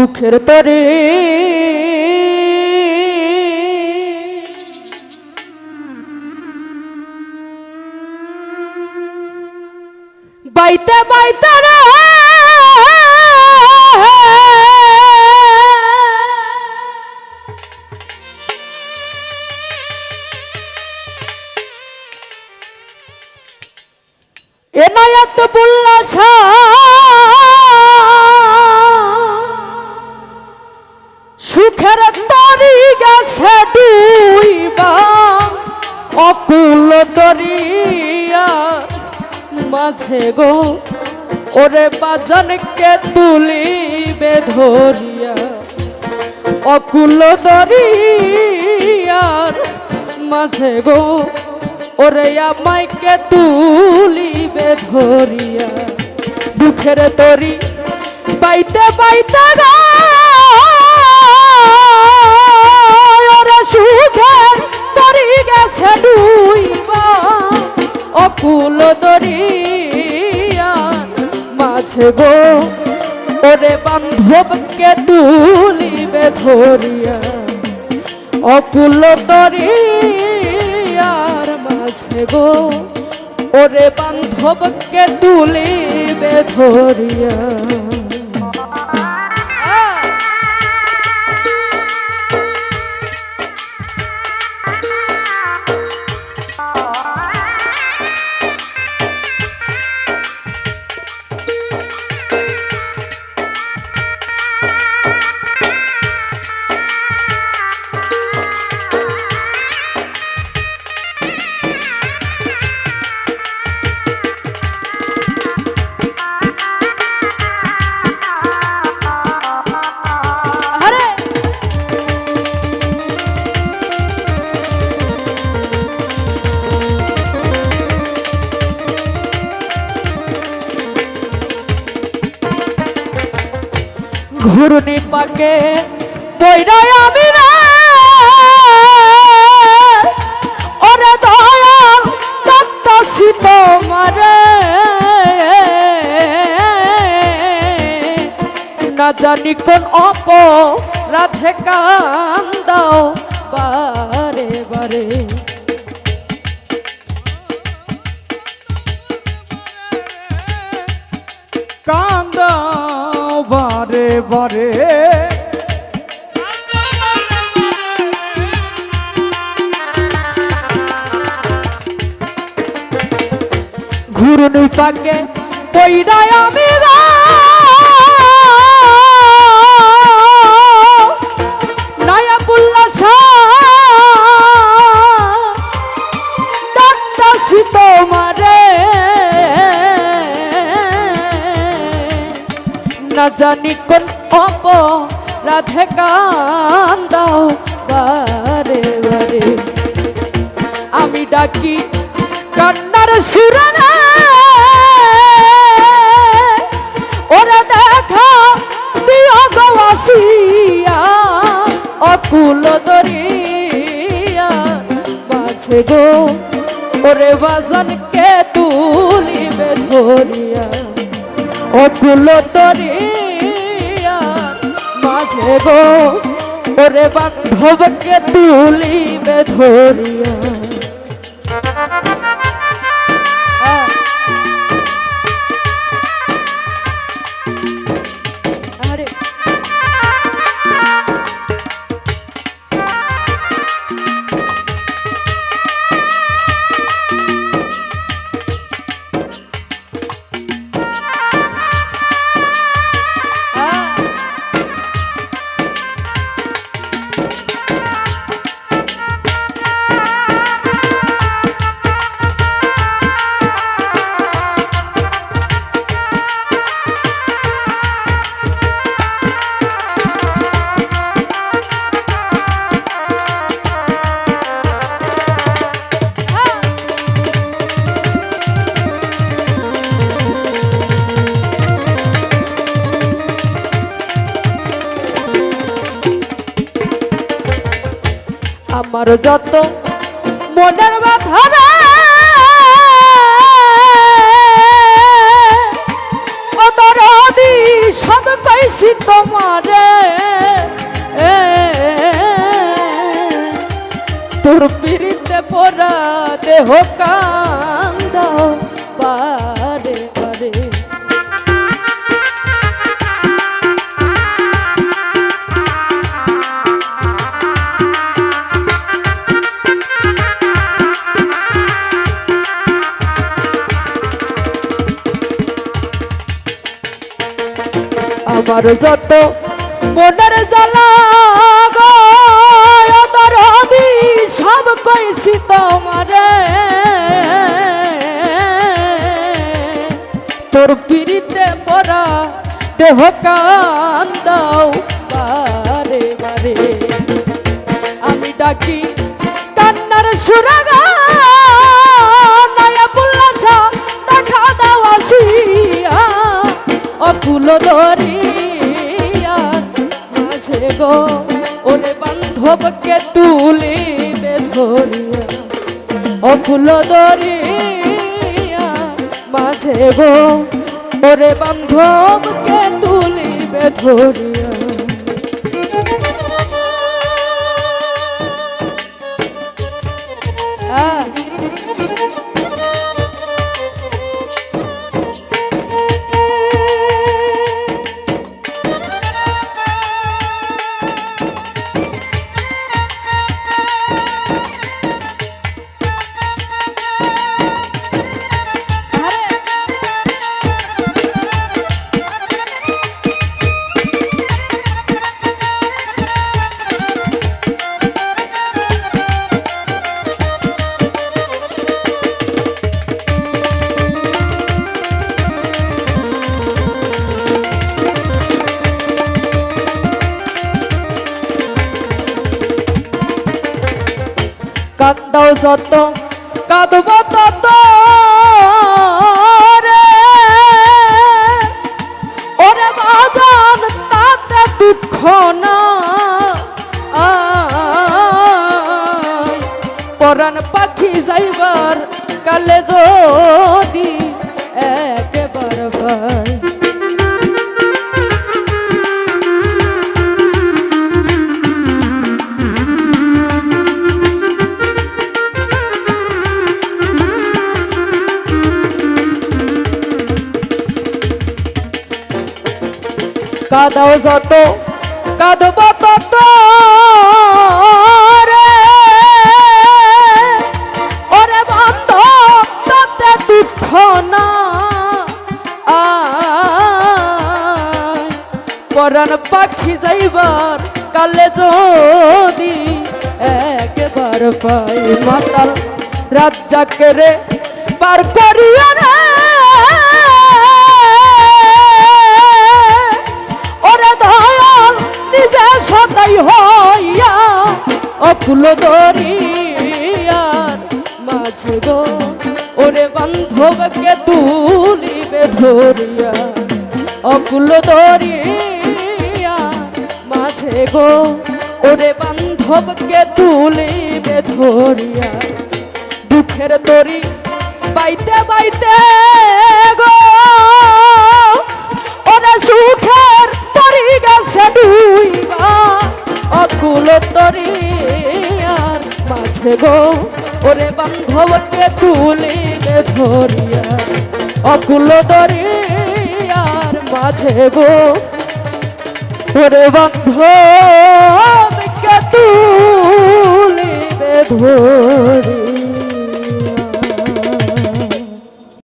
দুঃখের তরে। বাইতে বাইতে এনায়ত বুল্লা সুখের অকুল দরিয়া মাঝে গো, ওরে বাজানকে তুলিবে ধরিয়া। অকুল দরিয়ার মাঝে গো, ওরে আমাইকে তুলিবে ধরিয়া। দুঃখের তরি পাইতে পাইতে গো, ওরে সুখের গেছে ডুইবা, অকুল দরিয়া। মাঝে গো, ওরে বান্ধবকে তুলিবে ধরিয়া। অকুল দরিয়ার মাঝে গো, ওরে বান্ধবকে তুলিবে ধরিয়া। ঘুরনি পাকে পয়রাই আমি রে ওরে দয়াল তত্তাসি তোমারে। না জানি কোন অপ রাধে কান্দাও বারে বারে। কান্দাও বারে বারে। ঘুরনি পাকে পয়রাই আমি রে নায়াবুল্লাহ না অপ রাধে কান্দাও বারে বারে। আমি ডাকি কান্নার সুরানা ওরা দেখা দিও গো আসিয়া অকুল দরিয়া মাঝে গো, ওরে বাজানকে তুলিবে ধরিয়া। অকুল দরিয়া মাঝে গো ওরে বান্ধবকে তুলিবে ধরিয়া আমার যত মনের ব্যথা সব কইছি তোমারে। তোর পিড়িতে পরা দেহ আমার যত মনের জ্বালা সব কইছি তোমারে। তোর পিড়িতে পড়া দেহ কান্দাও বারে বারে। আমি ডাকি কান্নার সুরাগা দেখা দাও আসিয়া, অকুল দরিয়া গো ওরে বান্ধবকে তুলিবে ধরিয়া অফুল দরিয়া মাঝে গো ওরে বান্ধবকে তুলিবে ধরিয়া কান্দাও যত, কাঁদব তত ওরে বাজান তাতে দুঃখ না। পরাণ পাখি যাইবার কালে যদি একবার কাদাও যত, কাঁদব তত পরাণ পাখি যাইবার কালে যদি একবার পাই মাতাল রাজ্জাকে রে পার করিয়া রে। হইয়া অকুল দরিয়ার মাঝে গো, ওরে বান্ধবকে তুলিবে ধরিয়া অকুল দরিয়া মাঝে গো, ওরে বান্ধবকে তুলিবে ধরিয়া। দুঃখের তরি বাইতে বাইতে গো, ওরে সুখের তরি গেছে ডুইবা অকুল তরি আর মাঝে গো, ওরে বান্ধবকে তুলিবে ধরিয়া। অকুল তরি আর মাঝে গো, ওরে বান্ধবকে তুলিবে ধরিয়া।